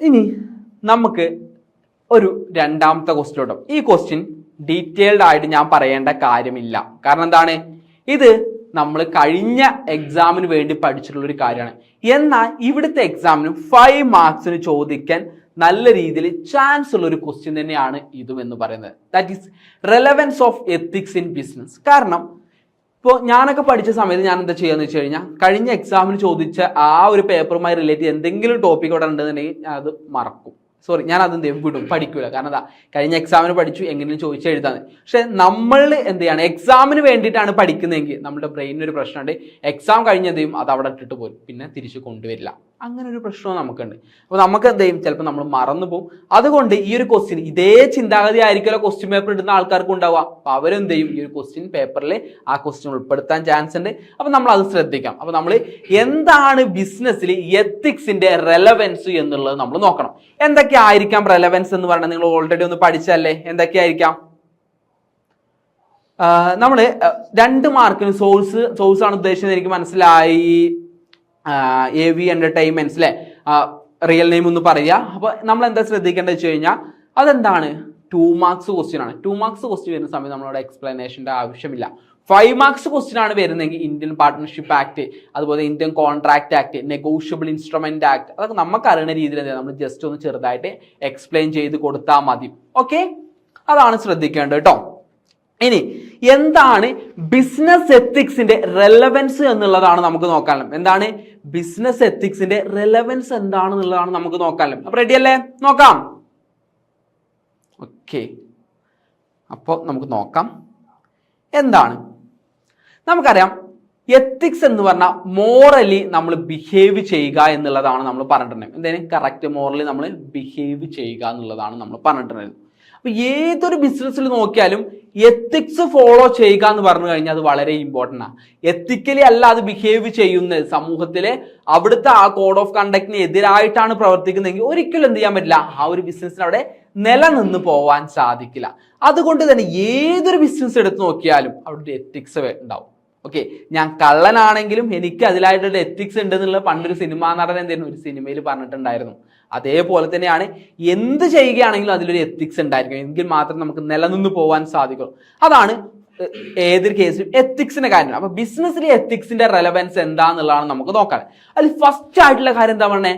ഇനി നമുക്ക് ഒരു രണ്ടാമത്തെ ക്വസ്റ്റ്യൻ ഈ ക്വസ്റ്റ്യൻ ഡീറ്റെയിൽഡ് ആയിട്ട് ഞാൻ പറയേണ്ട കാര്യമില്ല. കാരണം എന്താണ്? ഇത് നമ്മൾ കഴിഞ്ഞ എക്സാമിന് വേണ്ടി പഠിച്ചിട്ടുള്ള ഒരു കാര്യമാണ്. എന്നാൽ ഇവിടുത്തെ എക്സാമിന് ഫൈവ് മാർക്സിന് ചോദിക്കാൻ നല്ല രീതിയിൽ ചാൻസ് ഉള്ള ഒരു ക്വസ്റ്റ്യൻ തന്നെയാണ് ഇതും എന്ന് പറയുന്നത്. That is relevance of ethics in business കാരണം ഇപ്പോൾ ഞാനൊക്കെ പഠിച്ച സമയത്ത് ഞാൻ എന്താ ചെയ്യുക എന്ന് വെച്ച് കഴിഞ്ഞാൽ കഴിഞ്ഞ എക്സാമിന് ചോദിച്ച ആ ഒരു പേപ്പറുമായി റിലേറ്റ് ചെയ്ത് എന്തെങ്കിലും ടോപ്പിക് അവിടെ ഉണ്ടെന്നുണ്ടെങ്കിൽ ഞാൻ അത് മറക്കും. സോറി ഞാൻ അത് എന്ത് ചെയ്യും? വിടും പഠിക്കൂല. കാരണം എന്താ കഴിഞ്ഞ എക്സാമിന് പഠിച്ചു എങ്ങനെയും ചോദിച്ചു എഴുതാന്ന് പക്ഷെ നമ്മൾ എന്ത് ചെയ്യാണ് എക്സാമിന് വേണ്ടിയിട്ടാണ് പഠിക്കുന്നതെങ്കിൽ നമ്മുടെ ബ്രെയിനിന് ഒരു പ്രശ്നമുണ്ട്. എക്സാം കഴിഞ്ഞ് എന്ത് അത് അവിടെ ഇട്ടിട്ട് പോരും. പിന്നെ തിരിച്ച് കൊണ്ടുവരില്ല. അങ്ങനെ ഒരു പ്രശ്നവും നമുക്കുണ്ട്. അപ്പോൾ നമുക്ക് എന്ത് ചെയ്യും? ചിലപ്പോൾ നമ്മൾ മറന്നു പോകും അതുകൊണ്ട് ഈ ഒരു ക്വസ്റ്റ്യൻ ഇതേ ചിന്താഗതി ആയിരിക്കുമല്ലോ ക്വസ്റ്റ്യൻ പേപ്പർ ഇടുന്ന ആൾക്കാർക്ക് ഉണ്ടാവുക. അപ്പോൾ അവരെന്ത് ചെയ്യും? ഈ ഒരു ക്വസ്റ്റ്യൻ പേപ്പറിൽ ആ ക്വസ്റ്റ്യൻ ഉൾപ്പെടുത്താൻ ചാൻസ് ഉണ്ട്. അപ്പോൾ നമ്മൾ അത് ശ്രദ്ധിക്കാം. അപ്പോൾ നമ്മൾ എന്താണ് ബിസിനസ്സിൽ എത്തിക്സിന്റെ റെലവൻസ് എന്നുള്ളത് നമ്മൾ നോക്കണം. എന്തൊക്കെ ആയിരിക്കാം റെലവൻസ് എന്ന് പറഞ്ഞാൽ നിങ്ങൾ ഓൾറെഡി ഒന്ന് പഠിച്ചല്ലേ എന്തൊക്കെയായിരിക്കാം? നമ്മൾ രണ്ട് മാർക്കിന് സോഴ്സ് സോഴ്സ് ആണ് ഉദ്ദേശിച്ചത് എനിക്ക് മനസ്സിലായി. എ വി എന്റർടൈൻമെന്റ്സ് അല്ലെ റിയൽ നെയിം ഒന്ന് പറയുക. അപ്പൊ നമ്മൾ എന്താ ശ്രദ്ധിക്കേണ്ടത് വെച്ച് കഴിഞ്ഞാൽ അതെന്താണ്? ടു മാർക്സ് ക്വസ്റ്റ്യൻ ആണ്. ടു മാർക്സ് ക്വസ്റ്റ്യൻ വരുന്ന സമയത്ത് നമ്മളോട് എക്സ്പ്ലനേഷന്റെ ആവശ്യമില്ല. ഫൈവ് മാർക്സ് ക്വസ്റ്റ്യൻ ആണ് വരുന്നതെങ്കിൽ ഇന്ത്യൻ പാർട്ട്ണർഷിപ്പ് ആക്ട് അതുപോലെ Indian contract act negotiable instrument act അതൊക്കെ നമുക്ക് അറിയുന്ന രീതിയിൽ എന്താ നമ്മൾ ജസ്റ്റ് ഒന്ന് ചെറുതായിട്ട് എക്സ്പ്ലെയിൻ ചെയ്ത് കൊടുത്താൽ മതി. ഓക്കെ അതാണ് ശ്രദ്ധിക്കേണ്ടത് കേട്ടോ ഇനി എന്താണ് ബിസിനസ് എത്തിക്സിന്റെ റെലവൻസ് എന്നുള്ളതാണ് നമുക്ക് നോക്കാനും എന്താണ് ബിസിനസ് എത്തിക്സിന്റെ റെലവൻസ് എന്താണെന്നുള്ളതാണ് നമുക്ക് നോക്കാനും അപ്പൊ റെഡി അല്ലേ? നോക്കാം. ഓക്കെ അപ്പോ നമുക്ക് നോക്കാം. എന്താണ്? നമുക്കറിയാം എത്തിക്സ് എന്ന് പറഞ്ഞാൽ മോറലി നമ്മൾ ബിഹേവ് ചെയ്യുക എന്നുള്ളതാണ് നമ്മൾ പറഞ്ഞിട്ടുണ്ടെങ്കിൽ എന്തായാലും കറക്റ്റ് മോറലി നമ്മൾ ബിഹേവ് ചെയ്യുക എന്നുള്ളതാണ് നമ്മൾ പറഞ്ഞിട്ടുണ്ടായിരുന്നത്. അപ്പൊ ഏതൊരു ബിസിനസ്സിൽ നോക്കിയാലും എത്തിക്സ് ഫോളോ ചെയ്യുക എന്ന് പറഞ്ഞു കഴിഞ്ഞാൽ അത് വളരെ ഇമ്പോർട്ടന്റ് ആണ് എത്തിക്കലി അല്ല അത് ബിഹേവ് ചെയ്യുന്നത് സമൂഹത്തിലെ അവിടുത്തെ ആ കോഡ് ഓഫ് കണ്ടക്റ്റിന് എതിരായിട്ടാണ് പ്രവർത്തിക്കുന്നതെങ്കിൽ ഒരിക്കലും എന്ത് ചെയ്യാൻ പറ്റില്ല ആ ഒരു ബിസിനസ്സിന് അവിടെ നിലനിന്ന് പോവാൻ സാധിക്കില്ല. അതുകൊണ്ട് തന്നെ ഏതൊരു ബിസിനസ് എടുത്ത് നോക്കിയാലും അവിടെ എത്തിക്സ് ഉണ്ടാവും. ഓക്കെ ഞാൻ കള്ളനാണെങ്കിലും എനിക്ക് അതിലായിട്ടൊരു എത്തിക്സ് ഉണ്ട് എന്നുള്ള പണ്ടൊരു സിനിമാ നടൻ എന്തായിരുന്നു ഒരു സിനിമയിൽ പറഞ്ഞിട്ടുണ്ടായിരുന്നു. അതേപോലെ തന്നെയാണ് എന്ത് ചെയ്യുകയാണെങ്കിലും അതിലൊരു എത്തിക്സ് ഉണ്ടായിരിക്കും എങ്കിൽ മാത്രം നമുക്ക് നിലനിന്ന് പോകാൻ സാധിക്കുള്ളൂ. അതാണ് ഏതൊരു കേസിലും എത്തിക്സിന്റെ കാര്യം. അപ്പൊ ബിസിനസ്സിലെ എത്തിക്സിന്റെ റെലവൻസ് എന്താന്നുള്ളതാണ് നമുക്ക് നോക്കാൻ അതിൽ ഫസ്റ്റ് ആയിട്ടുള്ള കാര്യം എന്താ പറഞ്ഞേ?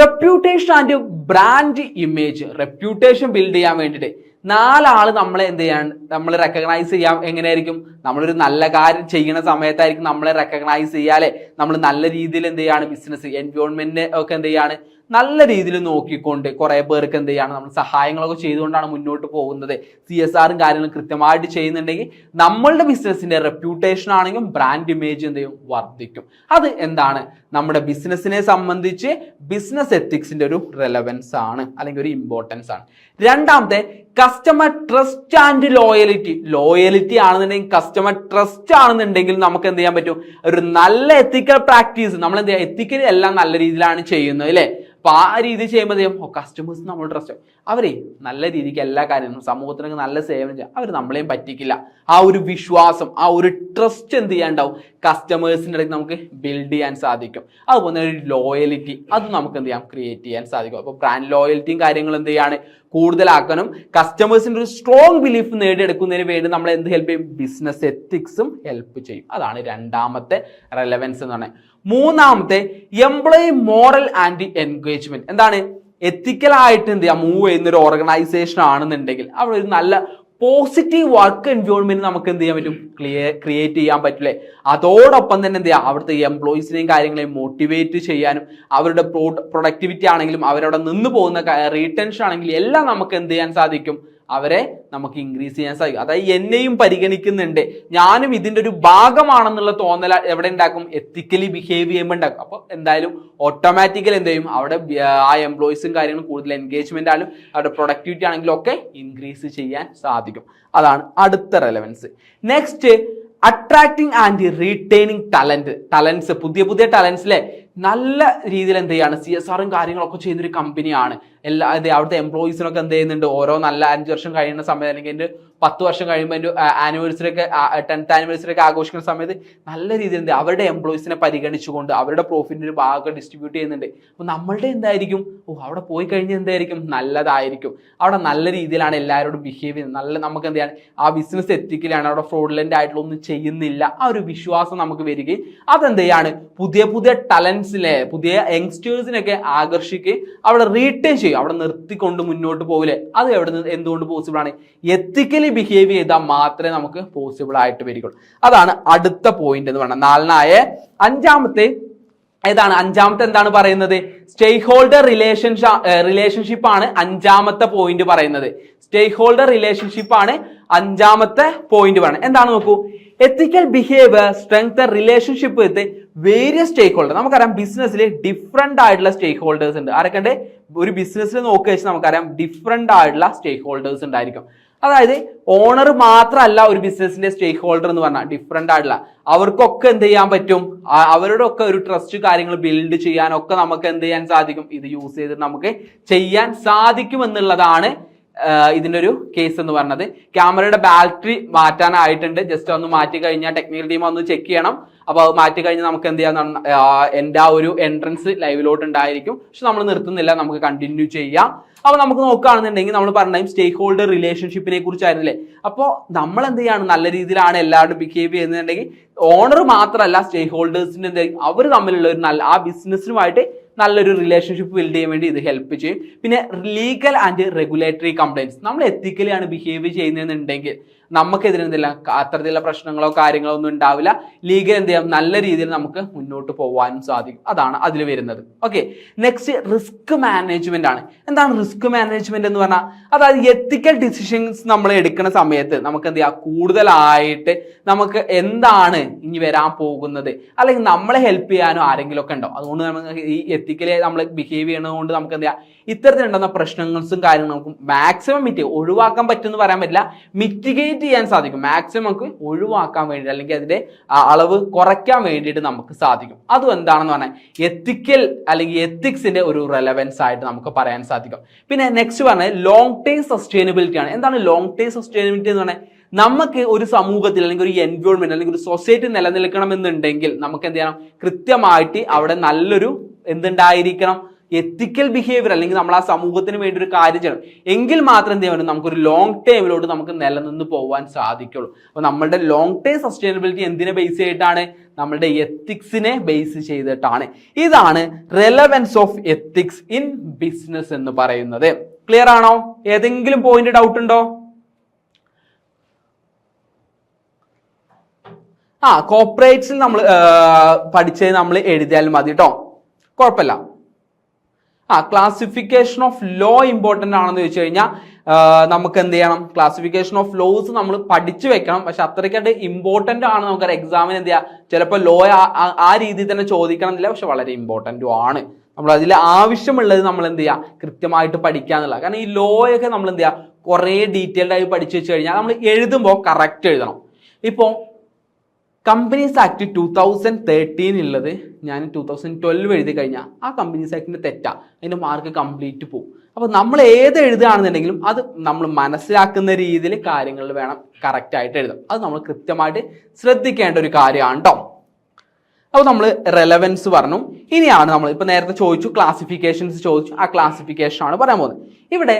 Reputation and brand image reputation build ചെയ്യാൻ വേണ്ടിയിട്ട് നാലാൾ നമ്മളെ എന്ത് ചെയ്യാൻ നമ്മൾ റെക്കഗ്നൈസ് ചെയ്യാം. എങ്ങനെയായിരിക്കും? നമ്മളൊരു നല്ല കാര്യം ചെയ്യുന്ന സമയത്തായിരിക്കും നമ്മളെ റെക്കഗ്നൈസ് ചെയ്യാല്ലേ? നമ്മൾ നല്ല രീതിയിൽ എന്ത് ചെയ്യാണ് ബിസിനസ് എൻവയോൺമെന്റിനെ ഒക്കെ എന്ത് ചെയ്യാണ് നല്ല രീതിയിൽ നോക്കിക്കൊണ്ട് കുറെ പേർക്ക് എന്ത് ചെയ്യാണ് നമ്മൾ സഹായങ്ങളൊക്കെ ചെയ്തുകൊണ്ടാണ് മുന്നോട്ട് പോകുന്നത്. സി എസ് ആറും കാര്യങ്ങളും കൃത്യമായിട്ട് ചെയ്യുന്നുണ്ടെങ്കിൽ നമ്മളുടെ ബിസിനസ്സിന്റെ റെപ്യൂട്ടേഷൻ ആണെങ്കിലും ബ്രാൻഡ് ഇമേജ് എന്ത് ചെയ്യും? വർദ്ധിക്കും. അത് എന്താണ്? നമ്മുടെ ബിസിനസ്സിനെ സംബന്ധിച്ച് ബിസിനസ് എത്തിക്സിന്റെ ഒരു റെലവൻസ് ആണ് അല്ലെങ്കിൽ ഒരു ഇമ്പോർട്ടൻസ് ആണ്. രണ്ടാമത്തെ customer trust and loyalty loyalty ആണെന്നുണ്ടെങ്കിൽ കസ്റ്റമർ ട്രസ്റ്റ് ആണെന്നുണ്ടെങ്കിൽ നമുക്ക് എന്ത് ചെയ്യാൻ പറ്റും? ഒരു നല്ല എത്തിക്കൽ പ്രാക്ടീസ് നമ്മൾ എന്ത് ചെയ്യുക എത്തിക്കൽ എല്ലാം നല്ല രീതിയിലാണ് ചെയ്യുന്നത് അല്ലേ? അപ്പൊ ആ രീതി ചെയ്യുമ്പോൾ ചെയ്യും? കസ്റ്റമേഴ്സ് നമ്മൾ ട്രസ്റ്റ് അവരെ നല്ല രീതിക്ക് എല്ലാ കാര്യങ്ങളും സമൂഹത്തിനൊക്കെ നല്ല സേവനം ചെയ്യാം. അവർ നമ്മളെയും പറ്റിക്കില്ല. ആ ഒരു വിശ്വാസം ആ ഒരു ട്രസ്റ്റ് എന്ത് ചെയ്യാണ്ടാവും കസ്റ്റമേഴ്സിന്റെ ഇടയ്ക്ക് നമുക്ക് ബിൽഡ് ചെയ്യാൻ സാധിക്കും. അതുപോലെ ഒരു ലോയലിറ്റി അത് നമുക്ക് എന്ത് ചെയ്യാം? ക്രിയേറ്റ് ചെയ്യാൻ സാധിക്കും. അപ്പോൾ ബ്രാൻഡ് ലോയലിറ്റിയും കാര്യങ്ങളും എന്ത് ചെയ്യാണ്? കൂടുതലാക്കാനും കസ്റ്റമേഴ്സിന്റെ ഒരു സ്ട്രോങ് ബിലീഫ് നേടിയെടുക്കുന്നതിന് വേണ്ടി നമ്മൾ എന്ത് ഹെൽപ്പ് ചെയ്യും? ബിസിനസ് എത്തിക്സും ഹെൽപ്പ് ചെയ്യും. അതാണ് രണ്ടാമത്തെ റെലവൻസ് എന്ന് പറയുന്നത് മൂന്നാമത്തെ എംപ്ലോയി മോറൽ ആൻഡ് എൻഗേജ്മെന്റ് എന്താണ്? എത്തിക്കലായിട്ട് എന്ത് ചെയ്യാം? മൂവ് ചെയ്യുന്ന ഒരു ഓർഗനൈസേഷൻ ആണെന്നുണ്ടെങ്കിൽ അവിടെ ഒരു നല്ല പോസിറ്റീവ് വർക്ക് എൻവയോൺമെന്റ് നമുക്ക് എന്ത് ചെയ്യാൻ പറ്റും? ക്ലിയർ ക്രിയേറ്റ് ചെയ്യാൻ പറ്റില്ലേ? അതോടൊപ്പം തന്നെ എന്ത് ചെയ്യാം? അവിടുത്തെ എംപ്ലോയീസിനെയും കാര്യങ്ങളെയും മോട്ടിവേറ്റ് ചെയ്യാനും അവരുടെ പ്രൊഡക്ടിവിറ്റി ആണെങ്കിലും അവരവിടെ നിന്ന് പോകുന്ന റീടെൻഷൻ ആണെങ്കിലും എല്ലാം നമുക്ക് എന്ത് ചെയ്യാൻ സാധിക്കും? അവരെ നമുക്ക് ഇൻക്രീസ് ചെയ്യാൻ സാധിക്കും. അതായത് എന്നെയും പരിഗണിക്കുന്നുണ്ട്. ഞാനും ഇതിന്റെ ഒരു ഭാഗമാണെന്നുള്ള തോന്നൽ എവിടെ ഉണ്ടാക്കും? എത്തിക്കലി ബിഹേവ് ചെയ്യുമ്പോൾ ഉണ്ടാക്കും. അപ്പോൾ എന്തായാലും ഓട്ടോമാറ്റിക്കലി എന്ത് ചെയ്യും? അവിടെ ആ എംപ്ലോയീസും കാര്യങ്ങളും കൂടുതൽ എൻഗേജ്മെന്റ് ആയാലും അവരുടെ പ്രൊഡക്ടിവിറ്റി ആണെങ്കിലും ഒക്കെ ഇൻക്രീസ് ചെയ്യാൻ സാധിക്കും. അതാണ് അടുത്ത relevance next attracting and retaining talent talents പുതിയ പുതിയ ടാലൻസിലെ നല്ല രീതിയിൽ എന്ത് ചെയ്യാണ് സി എസ് ആറും കാര്യങ്ങളൊക്കെ ചെയ്യുന്നൊരു കമ്പനിയാണ് എല്ലാ ഇത് അവിടുത്തെ എംപ്ലോയീസിനൊക്കെ എന്ത് ചെയ്യുന്നുണ്ട്? ഓരോ നല്ല അഞ്ച് വർഷം കഴിയുന്ന സമയത്ത് അല്ലെങ്കിൽ എന്റെ പത്ത് വർഷം കഴിയുമ്പോൾ എന്റെ ആനിവേഴ്സറി ഒക്കെ ടെൻത്ത് ആനിവേഴ്സറി ഒക്കെ ആഘോഷിക്കുന്ന സമയത്ത് നല്ല രീതിയിൽ എന്ത് അവരുടെ എംപ്ലോയീസിനെ പരിഗണിച്ചുകൊണ്ട് അവരുടെ പ്രോഫിറ്റിന്റെ ഒരു ഭാഗം ഡിസ്ട്രിബ്യൂട്ട് ചെയ്യുന്നുണ്ട്. അപ്പോൾ നമ്മളുടെ എന്തായിരിക്കും? ഓ അവിടെ പോയി കഴിഞ്ഞാൽ എന്തായിരിക്കും? നല്ലതായിരിക്കും. അവിടെ നല്ല രീതിയിലാണ് എല്ലാവരോടും ബിഹേവ് ചെയ്യുന്നത്. നല്ല നമുക്ക് എന്ത് ചെയ്യാണ് ആ ബിസിനസ് എത്തിക്കലാണ്. അവിടെ ഫ്രോഡ്ലന്റ് ആയിട്ടുള്ള ഒന്നും ചെയ്യുന്നില്ല. ആ ഒരു വിശ്വാസം നമുക്ക് വരികയും അതെന്ത് ചെയ്യാണ്? പുതിയ പുതിയ ടാലൻസിനെ പുതിയ യങ്സ്റ്റേഴ്സിനൊക്കെ ആകർഷിക്കുകയും അവിടെ റീറ്റേൺ ചെയ്യും. അവിടെ നിർത്തിക്കൊണ്ട് മുന്നോട്ട് പോകില്ലേ? അത് എവിടെ നിന്ന് എന്തുകൊണ്ട് പോസിബിൾ ആണ്? എത്തിക്കലി ബിഹേവ് ചെയ്താൽ മാത്രമേ നമുക്ക് പോസിബിൾ ആയിട്ട് വരികയുള്ളൂ. അതാണ് അടുത്ത പോയിന്റ് എന്ന് പറയുന്നത് നാലിനായ അഞ്ചാമത്തെ ഏതാണ്? അഞ്ചാമത്തെ എന്താണ് പറയുന്നത്? സ്റ്റേക്ക് ഹോൾഡർ റിലേഷൻഷ റിലേഷൻഷിപ്പ് ആണ് അഞ്ചാമത്തെ പോയിന്റ് പറയുന്നത്. സ്റ്റേക്ക് ഹോൾഡർ റിലേഷൻഷിപ്പ് ആണ് അഞ്ചാമത്തെ പോയിന്റ് പറയുന്നത്. എന്താണ് നോക്കൂ? Ethical behaviour strength relationship with various stakeholder നമുക്കറിയാം ബിസിനസ്സിൽ ഡിഫറെന്റ് ആയിട്ടുള്ള സ്റ്റേക്ക് ഹോൾഡേഴ്സ് ഉണ്ട്. ആരൊക്കെ ഒരു ബിസിനസ്സിൽ നോക്കുക വെച്ചാൽ നമുക്കറിയാം ഡിഫറെന്റ് ആയിട്ടുള്ള സ്റ്റേക്ക് ഹോൾഡേഴ്സ് ഉണ്ടായിരിക്കും. അതായത് ഓണർ മാത്രമല്ല ഒരു ബിസിനസ്സിന്റെ സ്റ്റേക്ക് ഹോൾഡർ എന്ന് പറഞ്ഞാൽ ഡിഫറെന്റ് ആയിട്ടുള്ള. അവർക്കൊക്കെ എന്ത് ചെയ്യാൻ പറ്റും? അവരുടെ ഒക്കെ ഒരു ട്രസ്റ്റ് കാര്യങ്ങൾ ബിൽഡ് ചെയ്യാനൊക്കെ നമുക്ക് എന്ത് ചെയ്യാൻ സാധിക്കും? ഇത് യൂസ് ചെയ്തിട്ട് നമുക്ക് ചെയ്യാൻ സാധിക്കും എന്നുള്ളതാണ് ഇതിന്റെ ഒരു കേസ് എന്ന് പറഞ്ഞത്. ക്യാമറയുടെ ബാറ്ററി മാറ്റാനായിട്ടുണ്ട്. ജസ്റ്റ് ഒന്ന് മാറ്റി കഴിഞ്ഞാൽ ടെക്നിക്കൽ ടീം ഒന്ന് ചെക്ക് ചെയ്യണം. അപ്പൊ അത് മാറ്റി കഴിഞ്ഞാൽ നമുക്ക് എന്ത് ചെയ്യാം? എന്റെ ആ ഒരു എൻട്രൻസ് ലൈവിലോട്ട് ഉണ്ടായിരിക്കും. പക്ഷെ നമ്മൾ നിർത്തുന്നില്ല. നമുക്ക് കണ്ടിന്യൂ ചെയ്യാം. അപ്പൊ നമുക്ക് നോക്കുകയാണെന്നുണ്ടെങ്കിൽ നമ്മൾ പറഞ്ഞ സ്റ്റേക്ക് ഹോൾഡർ റിലേഷൻഷിപ്പിനെ കുറിച്ചായിരുന്നില്ലേ? അപ്പോൾ നമ്മൾ എന്ത് ചെയ്യാണ്? നല്ല രീതിയിലാണ് എല്ലാവരും ബിഹേവ് ചെയ്യുന്നുണ്ടെങ്കിൽ ഓണർ മാത്രമല്ല സ്റ്റേക്ക് ഹോൾഡേഴ്സിന്റെ അവർ തമ്മിലുള്ള ഒരു നല്ല ആ ബിസിനസ്സിനുമായിട്ട് നല്ലൊരു റിലേഷൻഷിപ്പ് ബിൽഡ് ചെയ്യാൻ വേണ്ടി ഇത് ഹെൽപ്പ് ചെയ്യും. പിന്നെ ലീഗൽ ആൻഡ് റെഗുലേറ്ററി കംപ്ലയൻസ് നമ്മൾ എത്തിക്കലാണ് ബിഹേവ് ചെയ്യുന്നതെന്നുണ്ടെങ്കിൽ നമുക്കെതിരെ എന്തില്ല അത്തരത്തിലുള്ള പ്രശ്നങ്ങളോ കാര്യങ്ങളോ ഒന്നും ഉണ്ടാവില്ല. ലീഗൽ എന്ത് ചെയ്യാം? നല്ല രീതിയിൽ നമുക്ക് മുന്നോട്ട് പോകാനും സാധിക്കും. അതാണ് അതിൽ വരുന്നത്. ഓക്കെ നെക്സ്റ്റ് റിസ്ക് മാനേജ്മെന്റ് ആണ്. എന്താണ് റിസ്ക് മാനേജ്മെന്റ് എന്ന് പറഞ്ഞാൽ അതായത് എത്തിക്കൽ ഡിസിഷൻസ് നമ്മൾ എടുക്കുന്ന സമയത്ത് നമുക്ക് എന്ത് ചെയ്യാം? കൂടുതലായിട്ട് നമുക്ക് എന്താണ് ഇനി വരാൻ പോകുന്നത്? അല്ലെങ്കിൽ നമ്മളെ ഹെൽപ്പ് ചെയ്യാനോ ആരെങ്കിലും ഒക്കെ ഉണ്ടോ? അതുകൊണ്ട് നമുക്ക് ഈ എത്തിക്കലി നമ്മൾ ബിഹേവ് ചെയ്യണത് കൊണ്ട് നമുക്ക് എന്ത് ചെയ്യാം? ഇത്തരത്തിലുണ്ടാകുന്ന പ്രശ്നങ്ങൾസും കാര്യങ്ങളും നമുക്ക് മാക്സിമം മിറ്റി ഒഴിവാക്കാൻ പറ്റുമെന്ന് പറയാൻ പറ്റില്ല. മിറ്റിഗേറ്റ് ചെയ്യാൻ സാധിക്കും. മാക്സിമം നമുക്ക് ഒഴിവാക്കാൻ വേണ്ടി അല്ലെങ്കിൽ അതിന്റെ അളവ് കുറയ്ക്കാൻ വേണ്ടിയിട്ട് നമുക്ക് സാധിക്കും. അതും എന്താണെന്ന് പറഞ്ഞാൽ എത്തിക്കൽ അല്ലെങ്കിൽ എത്തിക്സിന്റെ ഒരു റെലവൻസ് ആയിട്ട് നമുക്ക് പറയാൻ സാധിക്കും. പിന്നെ നെക്സ്റ്റ് പറഞ്ഞാൽ ലോങ് ടേം സസ്റ്റൈനബിലിറ്റി ആണ്. എന്താണ് ലോങ് ടേം സസ്റ്റൈനബിലിറ്റി എന്ന് പറഞ്ഞാൽ നമുക്ക് ഒരു സമൂഹത്തിൽ അല്ലെങ്കിൽ ഒരു എൻവയോൺമെന്റ് അല്ലെങ്കിൽ ഒരു സൊസൈറ്റി നിലനിൽക്കണമെന്നുണ്ടെങ്കിൽ നമുക്ക് എന്ത് ചെയ്യണം? കൃത്യമായിട്ട് അവിടെ നല്ലൊരു എന്തുണ്ടായിരിക്കണം? എത്തിക്കൽ ബിഹേവിയർ അല്ലെങ്കിൽ നമ്മൾ ആ സമൂഹത്തിന് വേണ്ടി ഒരു കാര്യം ചെയ്യണം. എങ്കിൽ മാത്രം എന്ത് ചെയ്യണം നമുക്കൊരു ലോങ് ടൈമിലോട്ട് നമുക്ക് നിലനിന്ന് പോകാൻ സാധിക്കുള്ളൂ. അപ്പോൾ നമ്മളുടെ ലോങ് ടേം സസ്റ്റൈനബിലിറ്റി എന്തിനെ ബേസ് ചെയ്തിട്ടാണ്? നമ്മളുടെ എത്തിക്സിനെ ബേസ് ചെയ്തിട്ടാണ്. ഇതാണ് relevance of ethics in business എന്ന് പറയുന്നത്. ക്ലിയർ ആണോ? ഏതെങ്കിലും പോയിന്റ് ഡൗട്ട് ഉണ്ടോ? ആ കോപ്പറേറ്റ്സിൽ നമ്മൾ പഠിച്ചത് നമ്മൾ എഴുതിയാൽ മതി കേട്ടോ കുഴപ്പമില്ല. ആ ക്ലാസിഫിക്കേഷൻ ഓഫ് ലോ ഇമ്പോർട്ടന്റ് ആണെന്ന് ചോദിച്ചു കഴിഞ്ഞാൽ നമുക്ക് എന്ത് ചെയ്യണം? ക്ലാസിഫിക്കേഷൻ ഓഫ് ലോസ് നമ്മൾ പഠിച്ചു വെക്കണം. പക്ഷെ അത്രയ്ക്കായിട്ട് ഇമ്പോർട്ടന്റ് ആണ് നമുക്ക് എക്സാമിന് എന്ത് ചെയ്യാം? ചിലപ്പോൾ ലോ ആ രീതിയിൽ തന്നെ ചോദിക്കണമെന്നില്ല. പക്ഷെ വളരെ ഇമ്പോർട്ടന്റും ആണ്. നമ്മൾ അതിൽ ആവശ്യമുള്ളത് നമ്മൾ എന്ത് ചെയ്യുക കൃത്യമായിട്ട് പഠിക്കുക എന്നുള്ള കാരണം ഈ ലോ ഒക്കെ നമ്മൾ എന്ത് ചെയ്യുക കുറേ ഡീറ്റെയിൽഡ് ആയി പഠിച്ചു വെച്ച് കഴിഞ്ഞാൽ നമ്മൾ എഴുതുമ്പോൾ കറക്റ്റ് എഴുതണം. ഇപ്പോൾ companies act two thousand thirteen ഉള്ളത് ഞാൻ ടു തൗസൻഡ് ട്വൽവ് എഴുതി കഴിഞ്ഞാൽ ആ കമ്പനീസ് ആക്ടിന്റെ തെറ്റാ. അതിന്റെ മാർക്ക് കംപ്ലീറ്റ് പോകും അപ്പോൾ നമ്മൾ ഏത് എഴുതുകയാണെന്നുണ്ടെങ്കിലും അത് നമ്മൾ മനസ്സിലാക്കുന്ന രീതിയിൽ കാര്യങ്ങൾ വേണം കറക്റ്റായിട്ട് എഴുതാം അത് നമ്മൾ കൃത്യമായിട്ട് ശ്രദ്ധിക്കേണ്ട ഒരു കാര്യമാണ് കേട്ടോ അപ്പോൾ നമ്മൾ റെലവൻസ് പറഞ്ഞു. ഇനിയാണ് നമ്മൾ ഇപ്പോൾ നേരത്തെ ചോദിച്ചു ക്ലാസിഫിക്കേഷൻസ് ചോദിച്ചു. ആ ക്ലാസിഫിക്കേഷൻ ആണ് പറയാൻ പോകുന്നത്. ഇവിടെ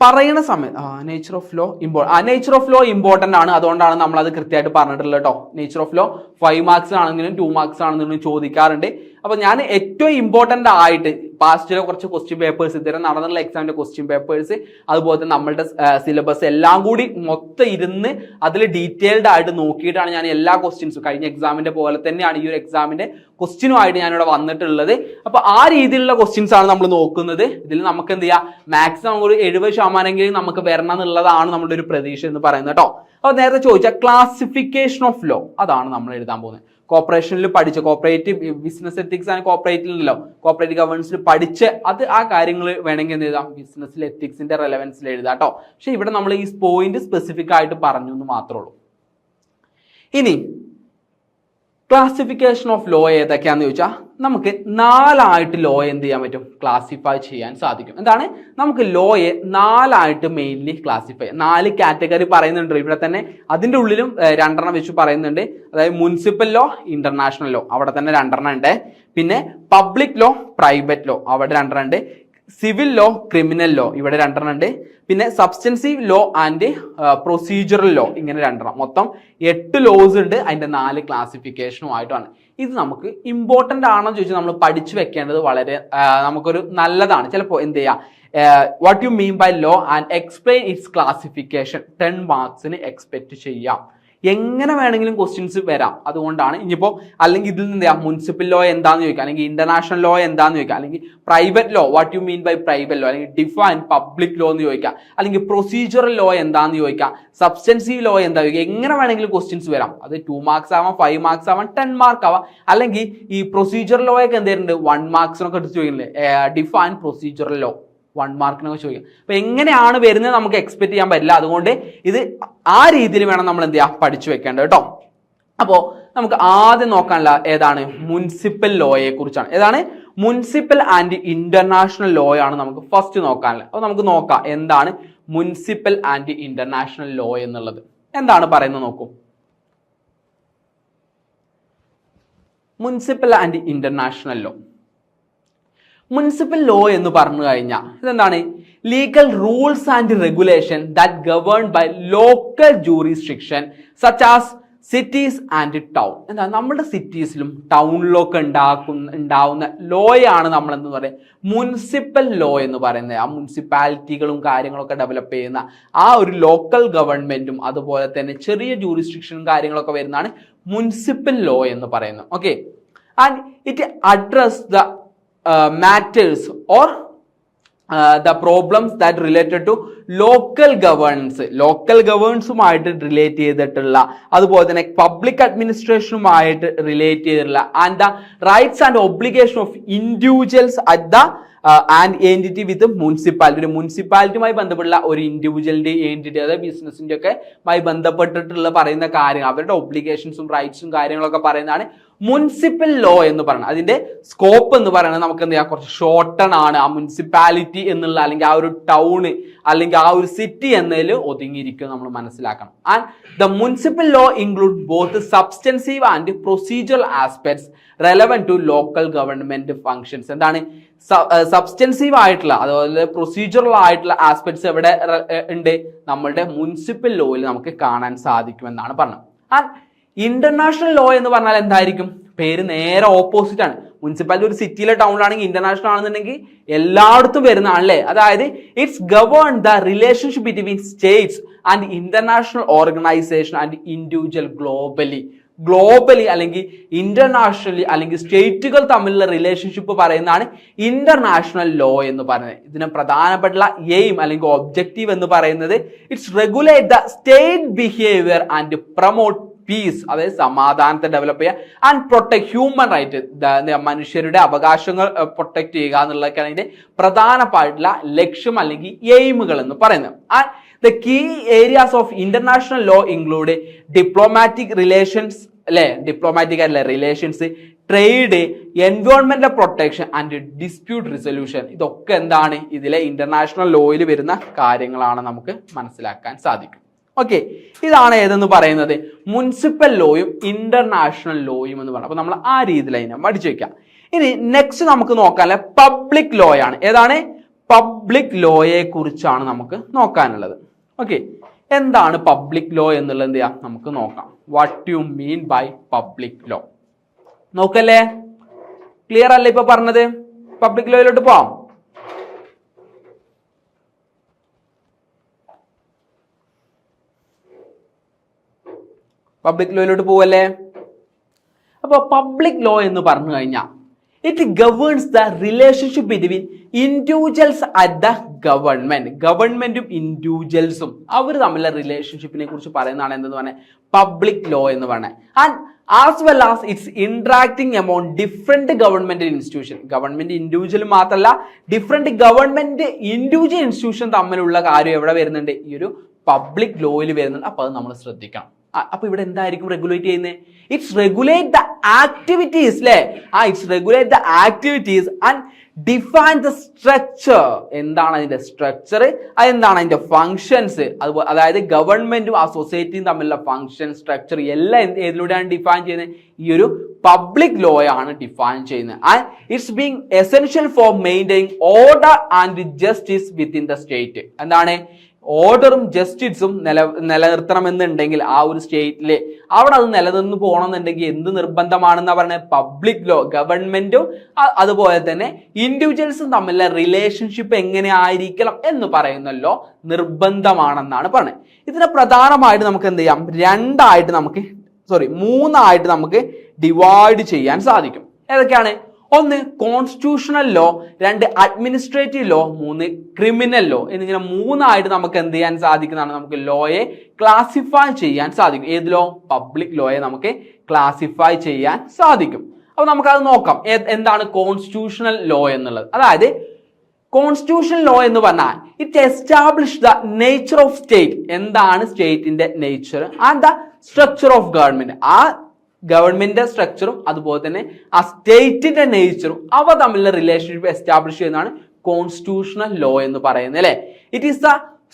പറയുന്ന സമയത്ത് ആ നേച്ചർ ഓഫ് ലോ ഇമ്പോ ആ നേച്ചർ ഓഫ് ലോ ഇമ്പോർട്ടന്റ് ആണ്. അതുകൊണ്ടാണ് നമ്മൾ അത് കൃത്യമായിട്ട് പറഞ്ഞിട്ടുള്ളത് കേട്ടോ nature of law five marks ആണെങ്കിലും ടു മാർക്സ് ആണെങ്കിലും ചോദിക്കാറുണ്ട്. അപ്പോൾ ഞാൻ ഏറ്റവും ഇമ്പോർട്ടന്റ് ആയിട്ട് പാസ്റ്റിലെ കുറച്ച് ക്വസ്റ്റ്യൻ പേപ്പേഴ്സ് ഇതുവരെ നടന്നുള്ള എക്സാമിന്റെ ക്വസ്റ്റ്യൻ പേപ്പേഴ്സ് അതുപോലെ തന്നെ നമ്മളുടെ സിലബസ് എല്ലാം കൂടി മൊത്തം ഇരുന്ന് അതിൽ ഡീറ്റെയിൽഡ് ആയിട്ട് നോക്കിയിട്ടാണ് ഞാൻ എല്ലാ ക്വസ്റ്റ്യൻസും കഴിഞ്ഞ എക്സാമിന്റെ പോലെ തന്നെയാണ് ഈ ഒരു എക്സാമിന്റെ ക്വസ്റ്റ്യനുമായിട്ട് ഞാനിവിടെ വന്നിട്ടുള്ളത്. അപ്പോൾ ആ രീതിയിലുള്ള ക്വസ്റ്റ്യൻസ് ആണ് നമ്മൾ നോക്കുന്നത്. ഇതിൽ നമുക്ക് എന്ത് ചെയ്യാം? മാക്സിമം ഒരു എഴുപത് ശതമാനമെങ്കിലും നമുക്ക് വരണം എന്നുള്ളതാണ് നമ്മുടെ ഒരു പ്രതീക്ഷ എന്ന് പറയുന്നത് കേട്ടോ. അപ്പോൾ നേരത്തെ ചോദിച്ച ക്ലാസിഫിക്കേഷൻ ഓഫ് ലോ അതാണ് നമ്മൾ എഴുതാൻ പോകുന്നത്. കോർപ്പറേഷനിൽ പഠിച്ച കോപ്പറേറ്റീവ് ബിസിനസ് എത്തിക്സ് ആൻഡ് കോർപ്പറേറ്റിലുണ്ടല്ലോ കോപ്പറേറ്റീവ് ഗവേണൻസിൽ പഠിച്ച് അത് ആ കാര്യങ്ങൾ വേണമെങ്കിൽ എന്ത് എഴുതാം? ബിസിനസ്സിൽ എത്തിക്സിന്റെ റെലവൻസിൽ എഴുതാം കേട്ടോ പക്ഷെ ഇവിടെ നമ്മൾ ഈ പോയിന്റ് സ്പെസിഫിക് ആയിട്ട് പറഞ്ഞു എന്ന് മാത്രമേ ഉള്ളൂ. ഇനി ക്ലാസിഫിക്കേഷൻ ഓഫ് ലോ ഏതൊക്കെയാന്ന് ചോദിച്ചാൽ നമുക്ക് നാലായിട്ട് ലോയെ എന്ത് ചെയ്യാൻ പറ്റും? ക്ലാസിഫൈ ചെയ്യാൻ സാധിക്കും. എന്താണ്? നമുക്ക് ലോയെ നാലായിട്ട് മെയിൻലി ക്ലാസിഫൈ നാല് കാറ്റഗറി പറയുന്നുണ്ട്. ഇവിടെ തന്നെ അതിന്റെ ഉള്ളിലും രണ്ടെണ്ണം വെച്ച് പറയുന്നുണ്ട്. അതായത് മുനിസിപ്പൽ ലോ ഇന്റർനാഷണൽ ലോ അവിടെ തന്നെ രണ്ടെണ്ണം ഉണ്ട്. പിന്നെ പബ്ലിക് ലോ പ്രൈവറ്റ് ലോ അവിടെ രണ്ടെണ്ണം ഉണ്ട്. സിവിൽ ലോ ക്രിമിനൽ ലോ ഇവിടെ രണ്ടെണ്ണം ഉണ്ട്. പിന്നെ substantive law and procedural law ഇങ്ങനെ രണ്ടെണ്ണം. മൊത്തം എട്ട് ലോസ് ഉണ്ട്. അതിന്റെ നാല് ക്ലാസിഫിക്കേഷനും ക്ലാസിഫിക്കേഷനുമായിട്ടാണ് ഇത് നമുക്ക് ഇമ്പോർട്ടന്റ് ആണോ ചോദിച്ചാൽ നമ്മൾ പഠിച്ചു വെക്കേണ്ടത് വളരെ നമുക്കൊരു നല്ലതാണ്. ചിലപ്പോൾ എന്ത് ചെയ്യുക what you mean by law and explain its classification ten മാർക്സിന് expect ചെയ്യാം. എങ്ങനെ വേണമെങ്കിലും ക്വസ്റ്റ്യൻസ് വരാം. അതുകൊണ്ടാണ് ഇനിയിപ്പോൾ അല്ലെങ്കിൽ ഇതിൽ നിന്ന് എന്താ മുനിസിപ്പൽ ലോ എന്താന്ന് ചോദിക്കാം. അല്ലെങ്കിൽ ഇന്റർനാഷണൽ ലോ എന്താന്ന് ചോദിക്കാം. അല്ലെങ്കിൽ private law what you mean by private law അല്ലെങ്കിൽ ഡിഫൈൻ പബ്ലിക് ലോ എന്ന് ചോദിക്കാം. അല്ലെങ്കിൽ പ്രൊസീജിയറൽ ലോ എന്താന്ന് ചോദിക്കാം. സബ്സ്റ്റൻസീവ് ലോ എന്താ ചോദിക്കുക എങ്ങനെ വേണമെങ്കിലും ക്വസ്റ്റ്യൻസ് വരാം. അത് ടു മാർക്സ് ആവാം ഫൈവ് മാർക്സ് ആവാം ടെൻ മാർക്ക് ആവാം. അല്ലെങ്കിൽ ഈ പ്രൊസീജിയർ ലോയൊക്കെ എന്തെയ്യുന്നുണ്ട് വൺ മാർക്സിനൊക്കെ എടുത്ത് ചോദിക്കുന്നില്ലേ ഡിഫൈൻ പ്രൊസീജിയറൽ ലോ വൺ മാർക്കിനൊക്കെ ചോദിക്കാം. അപ്പൊ എങ്ങനെയാണ് വരുന്നത് നമുക്ക് എക്സ്പെക്ട് ചെയ്യാൻ പറ്റില്ല. അതുകൊണ്ട് ഇത് ആ രീതിയിൽ വേണം നമ്മൾ എന്ത് ചെയ്യുക പഠിച്ചു വെക്കേണ്ടത് കേട്ടോ. അപ്പോൾ നമുക്ക് ആദ്യം നോക്കാനുള്ള ഏതാണ്? മുനിസിപ്പൽ ലോയെ കുറിച്ചാണ്. ഏതാണ്? മുനിസിപ്പൽ ആൻഡ് ഇന്റർനാഷണൽ ലോ ആണ് നമുക്ക് ഫസ്റ്റ് നോക്കാനുള്ളത്. അപ്പോൾ നമുക്ക് നോക്കാം എന്താണ് മുനിസിപ്പൽ ആൻഡ് ഇന്റർനാഷണൽ ലോ എന്നുള്ളത്. എന്താണ് പറയുന്നത് നോക്കൂ. Municipal and international law municipal law എന്ന് പറഞ്ഞു കഴിഞ്ഞാൽ ഇതെന്താണ്? Legal rules and regulation that govern by local jurisdiction such as cities and town എന്താ നമ്മുടെ സിറ്റീസിലും ടൗണിലൊക്കെ ഉണ്ടാക്കുന്ന ഉണ്ടാവുന്ന ലോയാണ് നമ്മൾ എന്ന് പറയുക മുനിസിപ്പൽ ലോ എന്ന് പറയുന്നത്. ആ മുനിസിപ്പാലിറ്റികളും കാര്യങ്ങളൊക്കെ ഡെവലപ്പ് ചെയ്യുന്ന ആ ഒരു ലോക്കൽ ഗവൺമെന്റും അതുപോലെ തന്നെ ചെറിയ ജൂറിസ്ട്രിക്ഷനും കാര്യങ്ങളൊക്കെ വരുന്നതാണ് മുനിസിപ്പൽ ലോ എന്ന് പറയുന്നത്. Okay and it address the matters or the problems that related to local governance local ഗവേണൻസുമായിട്ട് relate ചെയ്തിട്ടുള്ള അതുപോലെ തന്നെ പബ്ലിക് അഡ്മിനിസ്ട്രേഷനുമായിട്ട് റിലേറ്റ് ചെയ്തിട്ടുള്ള and the rights and obligation of individuals at the and entity with municipality ഒരു മുനിസിപ്പാലിറ്റിയുമായി ബന്ധപ്പെട്ടുള്ള ഒരു ഇൻഡിവിജ്വലിന്റെ entity അതായത് ബിസിനസിന്റെ ഒക്കെ മായി ബന്ധപ്പെട്ടിട്ടുള്ള പറയുന്ന കാര്യങ്ങൾ അവരുടെ ഒബ്ലിഗേഷൻസും റൈറ്റ്സും കാര്യങ്ങളൊക്കെ പറയുന്നതാണ് മുനിസിപ്പൽ ലോ എന്ന് പറയുന്നത് അതിന്റെ സ്കോപ്പ് എന്ന് പറയുന്നത് നമുക്ക് എന്ത് കുറച്ച് ഷോർട്ടൺ ആണ്. ആ മുനിസിപ്പാലിറ്റി എന്നുള്ള അല്ലെങ്കിൽ ആ ഒരു ടൗണ് അല്ലെങ്കിൽ ആ ഒരു സിറ്റി എന്നതിൽ ഒതുങ്ങിയിരിക്കും നമ്മൾ മനസ്സിലാക്കണം. And the municipal law include both substantive and procedure aspects relevant to local government functions എന്താണ്? സബ്സ്റ്റൻസീവ് ആയിട്ടുള്ള അതുപോലെ പ്രൊസീജിയറൽ ആയിട്ടുള്ള ആസ്പെക്ട്സ് എവിടെ ഉണ്ട്? നമ്മളുടെ മുനിസിപ്പൽ ലോയിൽ നമുക്ക് കാണാൻ സാധിക്കുമെന്നാണ് പറഞ്ഞത്. ആൻഡ് ഇന്റർനാഷണൽ ലോ എന്ന് പറഞ്ഞാൽ എന്തായിരിക്കും? പേര് നേരെ ഓപ്പോസിറ്റ് ആണ്. മുനിസിപ്പാലിറ്റി ഒരു സിറ്റിയിലെ ടൗണിലാണെങ്കിൽ ഇന്റർനാഷണൽ ആണെന്നുണ്ടെങ്കിൽ എല്ലായിടത്തും വരുന്നതാണ് അല്ലേ അതായത് it's govern the relationship between states and international organisation and individual globally globally അല്ലെങ്കിൽ ഇന്റർനാഷണലി അല്ലെങ്കിൽ സ്റ്റേറ്റുകൾ തമ്മിലുള്ള റിലേഷൻഷിപ്പ് പറയുന്നതാണ് ഇന്റർനാഷണൽ ലോ എന്ന് പറയുന്നത്. ഇതിന് പ്രധാനപ്പെട്ട എയിം അല്ലെങ്കിൽ ഒബ്ജക്റ്റീവ് എന്ന് പറയുന്നത് it's regulate the state behaviour and promote peace അതായത് സമാധാനത്തെ ഡെവലപ്പ് ചെയ്യുക ആൻഡ് പ്രൊട്ടക്ട് ഹ്യൂമൻ റൈറ്റ് മനുഷ്യരുടെ അവകാശങ്ങൾ പ്രൊട്ടക്ട് ചെയ്യുക എന്നുള്ളതൊക്കെയാണ് ഇതിന്റെ പ്രധാനമായിട്ടുള്ള ലക്ഷ്യം അല്ലെങ്കിൽ എയിമുകൾ എന്ന് പറയുന്നത്. And the key areas of international law include diplomatic relations അല്ലെ? ഡിപ്ലോമാറ്റിക് ആയിട്ടുള്ള റിലേഷൻസ് ട്രേഡ് എൻവയോൺമെന്റൽ പ്രൊട്ടക്ഷൻ ആൻഡ് ഡിസ്പ്യൂട്ട് റിസൊല്യൂഷൻ ഇതൊക്കെ എന്താണ്? ഇതിലെ ഇന്റർനാഷണൽ ലോയിൽ വരുന്ന കാര്യങ്ങളാണ് നമുക്ക് മനസ്സിലാക്കാൻ സാധിക്കും. ഓക്കെ ഇതാണ് ഏതെന്ന് പറയുന്നത്? മുനിസിപ്പൽ ലോയും ഇന്റർനാഷണൽ ലോയും എന്ന് പറയുന്നത് അപ്പൊ നമ്മൾ ആ രീതിയിൽ അതിനെ പഠിച്ചു വെക്കാം. ഇനി നെക്സ്റ്റ് നമുക്ക് നോക്കാനുള്ള പബ്ലിക് ലോ ആണ്. ഏതാണ്? പബ്ലിക് ലോയെ കുറിച്ചാണ് നമുക്ക് നോക്കാനുള്ളത്. ഓക്കെ എന്താണ് പബ്ലിക് ലോ എന്നുള്ളത് എന്ത് ചെയ്യാം? നമുക്ക് നോക്കാം. What you mean by public law നോക്കല്ലേ? ക്ലിയർ അല്ലേ ഇപ്പൊ പറഞ്ഞത്? പബ്ലിക് ലോയിലോട്ട് പോവാം. പബ്ലിക് ലോയിലോട്ട് പോവല്ലേ? അപ്പോൾ പബ്ലിക് ലോ എന്ന് പറഞ്ഞു കഴിഞ്ഞാൽ it governs the relationship between individuals at the government ഗവൺമെന്റും ഇൻഡിവിജ്വൽസും അവർ തമ്മിലുള്ള റിലേഷൻഷിപ്പിനെ കുറിച്ച് പറയുന്നതാണ് എന്തെന്ന് പറഞ്ഞാൽ പബ്ലിക് ലോ എന്ന് പറഞ്ഞാൽ and as well as it's interacting amount different government institution government individual മാത്രമല്ല ഡിഫറെന്റ് ഗവൺമെന്റ് ഇൻഡിവിജ്വൽ ഇൻസ്റ്റിറ്റ്യൂഷൻ തമ്മിലുള്ള കാര്യം എവിടെ വരുന്നുണ്ട്? ഈ ഒരു പബ്ലിക് ലോയിൽ വരുന്നുണ്ട്. അപ്പോൾ അത് നമ്മൾ ശ്രദ്ധിക്കണം. അ- അപ്പൊ ഇവിടെ എന്തായിരിക്കും റെഗുലേറ്റ് ചെയ്യുന്നത് ഇറ്റ്സ് റെഗുലേറ്റ് ദ ആക്ടിവിറ്റീസ് അല്ലേ ആ it's regulate the activities and define the structure എന്താണ് അതിന്റെ സ്ട്രക്ചർ അതെന്താണ് അതിന്റെ ഫങ്ഷൻസ് അതുപോലെ അതായത് ഗവൺമെന്റും ആ സൊസൈറ്റിയും തമ്മിലുള്ള ഫങ്ഷൻ സ്ട്രക്ചർ എല്ലാം ഏതിലൂടെയാണ് ഡിഫൈൻ ചെയ്യുന്നത് ഈ ഒരു പബ്ലിക് ലോ ആണ് ഡിഫൈൻ ചെയ്യുന്നത് and it's being essential for maintain order and justice within the state എന്താണ്? ഓർഡറും ജസ്റ്റിസും നില നിലനിർത്തണമെന്നുണ്ടെങ്കിൽ ആ ഒരു സ്റ്റേറ്റിൽ അവിടെ അത് നിലനിന്ന് പോകണമെന്നുണ്ടെങ്കിൽ എന്ത് നിർബന്ധമാണെന്ന് പറയുന്നത്? പബ്ലിക് ലോ ഗവൺമെന്റും അതുപോലെ തന്നെ ഇൻഡിവിജ്വൽസും തമ്മിലുള്ള റിലേഷൻഷിപ്പ് എങ്ങനെ ആയിരിക്കണം എന്ന് പറയുന്നല്ലോ നിർബന്ധമാണെന്നാണ് പറയുന്നത് ഇതിനെ പ്രധാനമായിട്ട് നമുക്ക് എന്ത് ചെയ്യാം? രണ്ടായിട്ട് നമുക്ക് സോറി മൂന്നായിട്ട് നമുക്ക് ഡിവൈഡ് ചെയ്യാൻ സാധിക്കും. ഏതൊക്കെയാണ്? ഒന്ന് കോൺസ്റ്റിറ്റ്യൂഷണൽ ലോ രണ്ട് അഡ്മിനിസ്ട്രേറ്റീവ് ലോ മൂന്ന് ക്രിമിനൽ ലോ എന്നിങ്ങനെ മൂന്നായിട്ട് നമുക്ക് എന്ത് ചെയ്യാൻ സാധിക്കുന്നതാണ്? നമുക്ക് ലോയെ ക്ലാസിഫൈ ചെയ്യാൻ സാധിക്കും. ഏത് ലോ പബ്ലിക് ലോയെ നമുക്ക് ക്ലാസിഫൈ ചെയ്യാൻ സാധിക്കും. അപ്പൊ നമുക്കത് നോക്കാം. എന്താണ് കോൺസ്റ്റിറ്റ്യൂഷണൽ ലോ എന്നുള്ളത്? അതായത് കോൺസ്റ്റിറ്റ്യൂഷണൽ ലോ എന്ന് പറഞ്ഞാൽ it establish the nature of state എന്താണ് സ്റ്റേറ്റിന്റെ nature and the structure of government ആ ഗവൺമെന്റിന്റെ സ്ട്രക്ചറും അതുപോലെ തന്നെ ആ സ്റ്റേറ്റിന്റെ നേച്ചറും അവ തമ്മിലുള്ള റിലേഷൻഷിപ്പ് എസ്റ്റാബ്ലിഷ് ചെയ്യുന്നതാണ് കോൺസ്റ്റിറ്റ്യൂഷണൽ ലോ എന്ന് പറയുന്നത് അല്ലെ? It is the